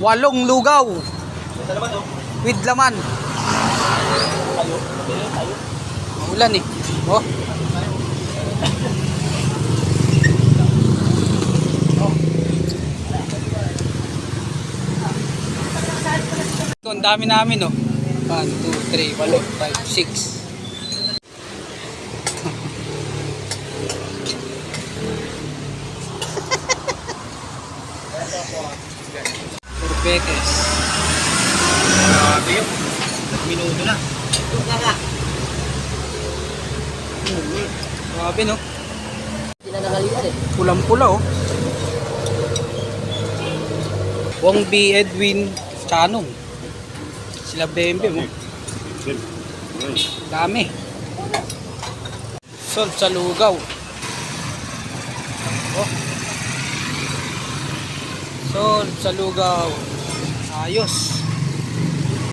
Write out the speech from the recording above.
Walong lugaw oh. with laman. Ulan eh. Oh. Ito, ang dami namin, oh. 1, 2, 3, 4, 5, 6. Pekes. Grabe yun. Minuto na. Ito na nga. Grabe, no? Hindi na nakalimutan eh. Pulang-pula, oh. Wong B. Edwin Chanong. Sila Bembe, mo. Dami. Solve sa lugaw. Oh. Solve sa lugaw. Ayos.